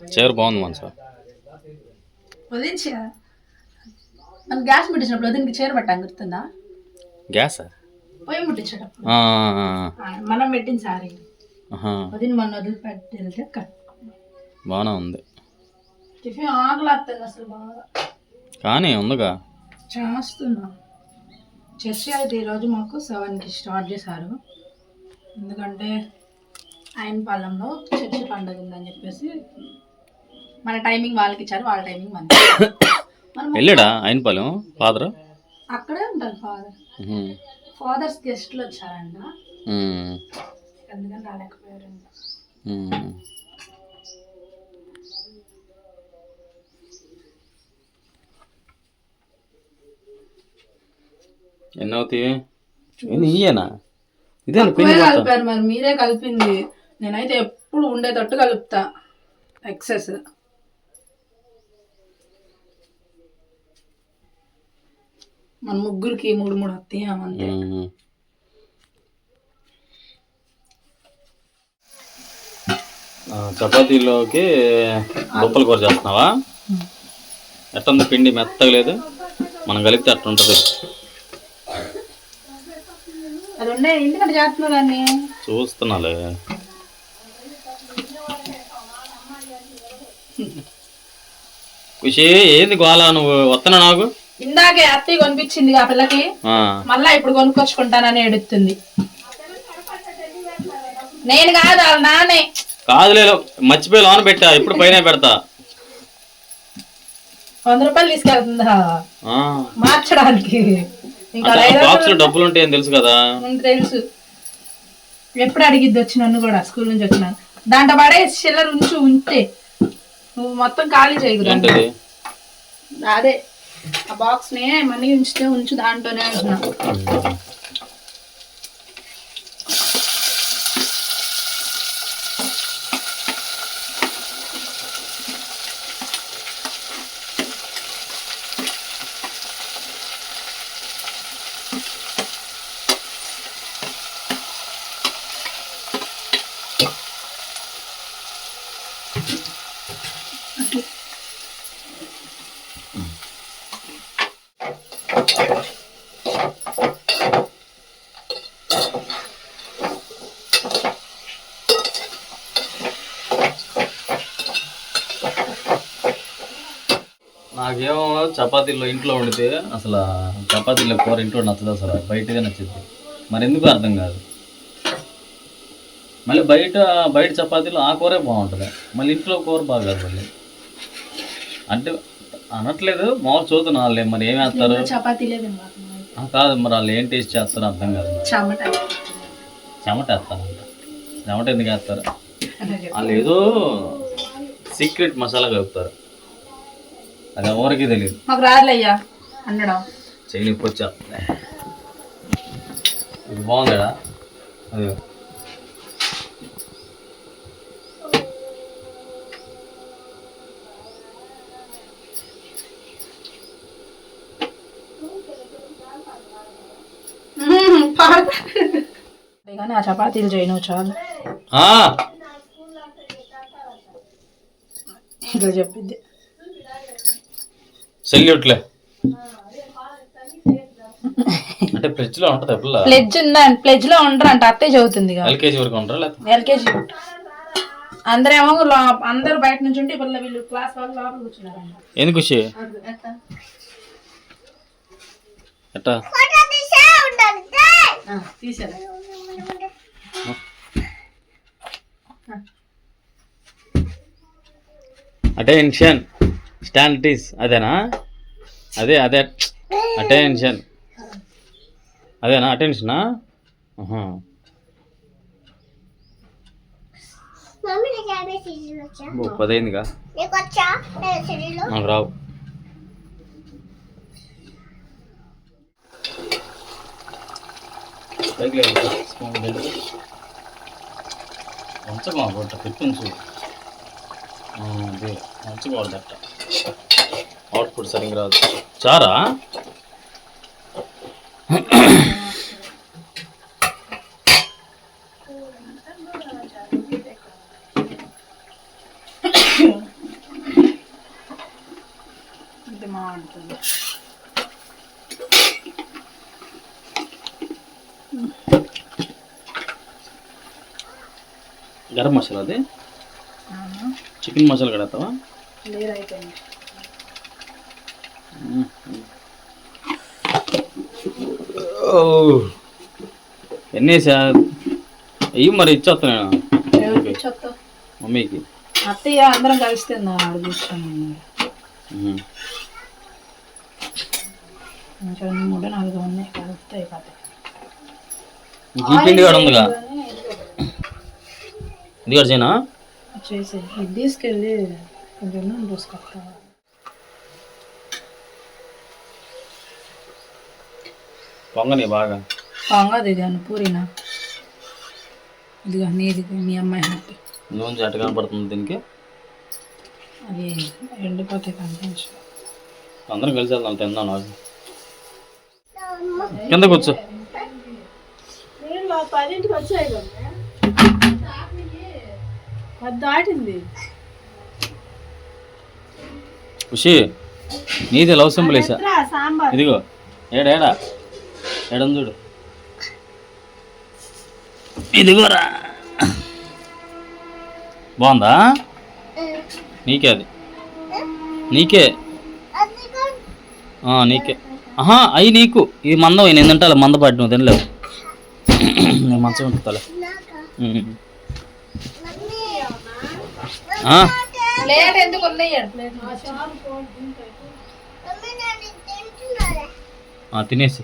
చీర బాగుంది మనసు. వదిలించి. మన గ్యాస్ ముట్టించినప్పుడు వదిలికి చీర పట్టాం గుర్తుందా? గ్యాస్? పొయ్యి ముట్టించేటప్పుడు. మనం పెట్టిన సారీ ఆహా, వదిలి మొన్న వదిలిపెట్టి వెళ్తే బాగానే ఉంది. టిఫిన్ ఆకలేస్తుంది అసలు బాగా. కానీ ఉందిగా. చేస్తున్నా. చర్చి అయితే ఈరోజు మాకు సెవెన్కి స్టార్ట్ చేశారు. ఎందుకంటే ఆయన పాలెంలో చర్చి పండుగ ఉందని చెప్పేసి మన టైమింగ్ వాళ్ళకి ఇచ్చారు వాళ్ళ టైమింగ్ మనకి మనం వెళ్ళాడా అయినపాలెం ఫాదర్ అక్కడే ఉంటారు ఫాదర్ ఫాదర్స్ గెస్ట్లు వచ్చారంట. అందుకని రాలేకపోయారంట. ఎన్ని అవుతాయి ఎన్ని ఇయ్యనా? ఇదే కలిపారు మరి మీరే కలిపింది. నేనైతే ఎప్పుడు ఉండేటట్టు కలుపుతా ఎక్సెస్ మన ముగ్గురికి మూడు మూడు వస్తాయి అంతే చపాతీలోకి దుప్పల కూర చేస్తున్నావా? ఎట్టుంది పిండి మెత్తగా లేదు? మనం కలిపితే అట్లా ఉంటుంది అది ఉండే. ఎందుకంటే చేస్తున్నావు దాన్ని? చూస్తున్నాలే. ఖుషి ఏంది గోళ నువ్వు వస్తున్నా నాకు? ఇందాకే అత్తయ్య కొనిపించింది ఆ పిల్లకి. మళ్ళా ఇప్పుడు కొనుక్కొచ్చుకుంటానని ఎడుతుంది నేను కాదు వాళ్ళ నాన్నే. కాదులే మర్చిపోయి లోన పెట్టా. ఇప్పుడు పైన పెడతా. వంద రూపాయలు తీసుకెళ్తుందా? మార్చడానికి. బాక్స్లో డబ్బులు ఉంటాయని తెలుసు కదా. తెలుసు. ఎప్పుడు అడిగిద్ది వచ్చి నన్ను కూడా స్కూల్ నుంచి వచ్చినాను దాంట్లో పడే చిల్లర ఉంచు ఉంటే. నువ్వు మొత్తం ఖాళీ చేయకురా ఏంటది? అదే. ఆ బాక్స్ నే మనీ ఉంచితే ఉంచు దాంట్లోనే అంటున్నా. నాకేమో చపాతీలో ఇంట్లో వండితే అసలు చపాతీలో కూర ఇంట్లో నచ్చదు అసలు బయటదే నచ్చింది. మరి ఎందుకు అర్థం కాదు. మళ్ళీ బయట బయట చపాతీలో ఆ కూరే బాగుంటుంది. మళ్ళీ ఇంట్లో కూర బాగా మళ్ళీ. అంటే అనట్లేదు మామూలు చూద్దాం వాళ్ళే మరి ఏం వేస్తారు చపాతీ లేదు కాదు మరి వాళ్ళు ఏం టేస్ట్ చేస్తారో అర్థం కాదు చెమట. చెమట వేస్తారంట. చెమట ఎందుకు వేస్తారు. వాళ్ళు ఏదో సీక్రెట్ మసాలా కలుపుతారు. అది ఎవరికి తెలియదు మాకు రాదులయ్యా అనడం. వచ్చా ఇది బాగుందా? అదే. కానీ ఆ చపాతీలు చేయను చాలు. ఇట్లా చెప్పింది. సెల్యూట్లే. అంటే ఫ్రిడ్జ్లో ఉంటుంది పిల్ల ప్లెడ్జ్ ఉందా? ప్లెడ్జ్లో ఉండరు అంటే అత్తయ్య చదువుతుంది ఎల్కేజీ వరకు ఉంటారా ఎల్కేజీ అందరేమో అందరు బయట నుంచి ఉంటే పిల్లలు వీళ్ళు క్లాస్ వాళ్ళు లోపల కూర్చున్నారంట. ఎందుకు ఎట్టా? తీసారా అటెన్షన్ స్టాండర్టీస్ అదేనా? అదే అదే. అటెన్షన్ అదేనా? అటెన్షనా పదైందిగా. నాకు రావు. పైకి లేదు. స్పూన్ లేదు. మంచమా బొట్ట పెట్టుంచు అదే మంచిగా అట్ట అవుట్పుట్ సరిగ్గా రాదు చారా గరం మసాలా అది? చికెన్ మసాలా కడతావా? ఎన్ని వేసా? అయ్యి మరి ఇచ్చేస్తా నేను? మమ్మీకి. అత్తయ్య అందరం కలిసి తిందాం ఆడ కూర్చొని ఉహు. కొంచెం మూడు నాలుగు ఉన్నాయి పిండి కూడా ఉందిగా? ఇది కూడా చేయనా చేసి. ఇది తీసుకెళ్ళి కొంచెం నూనె పోసుకొస్తా. పొంగని బాగా. కాంగది ఇది అన్న పూరినా? ఇదిగా నీది మీ అమ్మాయి హ్యాపీ. నూనె చెట్టు కనపడుతుంది దీనికి. అది ఎండిపోతే కనిపించు అందరం కలిసి వెళ్దాం తిందాం నాకు. కింద కూర్చో. పదింటికి వచ్చాయి అది దాటింది. ఖుషి నీది లవ్ సింబల్ వేసా. సాంబార్. ఇదిగో ఏడా ఏడా? చూడు. ఇదిగోరా. బాగుందా? నీకే అది. నీకే. ఆ, నీకే. ఆహా అవి నీకు. ఇది మందం నేను తింటాలే మందపాటి నువ్వు తినలేవు. నేను మంచం ఎక్కుతాలే ప్లేట్ ఎందుకు ఉన్నాయి ఆ, తినేసి.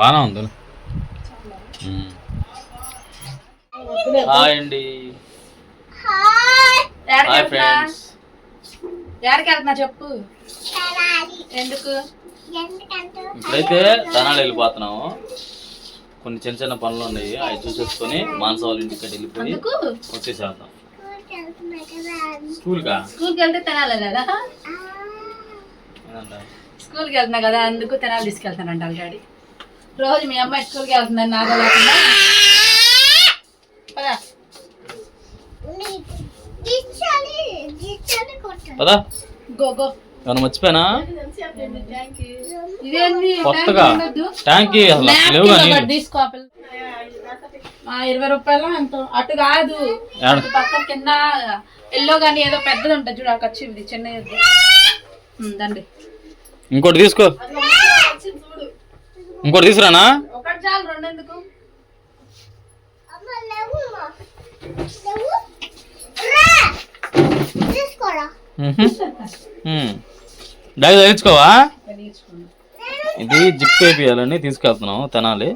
బాగానే ఉంది. హాయ్ అండి. హాయ్. ఫ్రెండ్స్. ఎక్కడికి వెళ్తున్నా చెప్పు? ఎందుకు? ఇప్పుడైతే ధనాలు వెళ్ళిపోతున్నాము. కొన్ని చిన్న చిన్న పనులు ఉన్నాయి. అవి చూసేసుకొని మానస వాళ్ళ ఇంటికి వెళ్ళిపోయి ఎందుకు వచ్చేసేద్దాం. స్కూల్కా స్కూల్కి? వెళ్తే తినాలి కదా? స్కూల్కి వెళ్తున్నా కదా అందుకు తినాలి తీసుకెళ్తానంట డాడీ. రోజు మీ అమ్మాయి స్కూల్కి వెళ్తుందని నాకు లేకుండా పద. పదా. మర్చిపోయినా? కొత్తగా. ట్యాంక్ ఆ. ఆ, ఇరవై రూపాయలు ఎంతో. అటు కాదు. పక్కన కింద ఎల్లో గానీ ఏదో పెద్దది ఉంటుంది చూడు చిన్న దండి. ఇంకోటి తీసుకో. ఇంకోటి తీసుకురానా? తగ్గించుకోవా తెలియచుకోండి ఇది జిప్ వేపియాలని తీసుకెళ్తున్నాం తినాలి.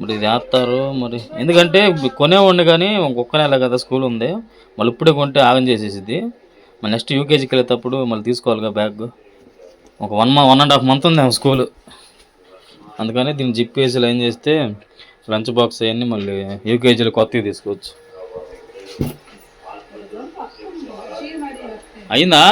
మరి ఇది వేస్తారు మరి ఎందుకంటే కొనేవాడిని కానీ ఒక్క నెల కదా స్కూల్ ఉంది. మళ్ళీ ఇప్పుడే కొంటే ఆగం చేసేసిద్ది. మళ్ళీ నెక్స్ట్ యూకేజీకి వెళ్ళేటప్పుడు మళ్ళీ తీసుకోవాలిగా బ్యాగ్. ఒక వన్ మా వన్ అండ్ హాఫ్ మంత్ ఉంది స్కూల్. అందుకని దీన్ని జిప్ వేసి లైన్ చేస్తే లంచ్ బాక్స్ అవన్నీ మళ్ళీ యూకేజీలో కొత్తవి తీసుకోవచ్చు. అయిందా?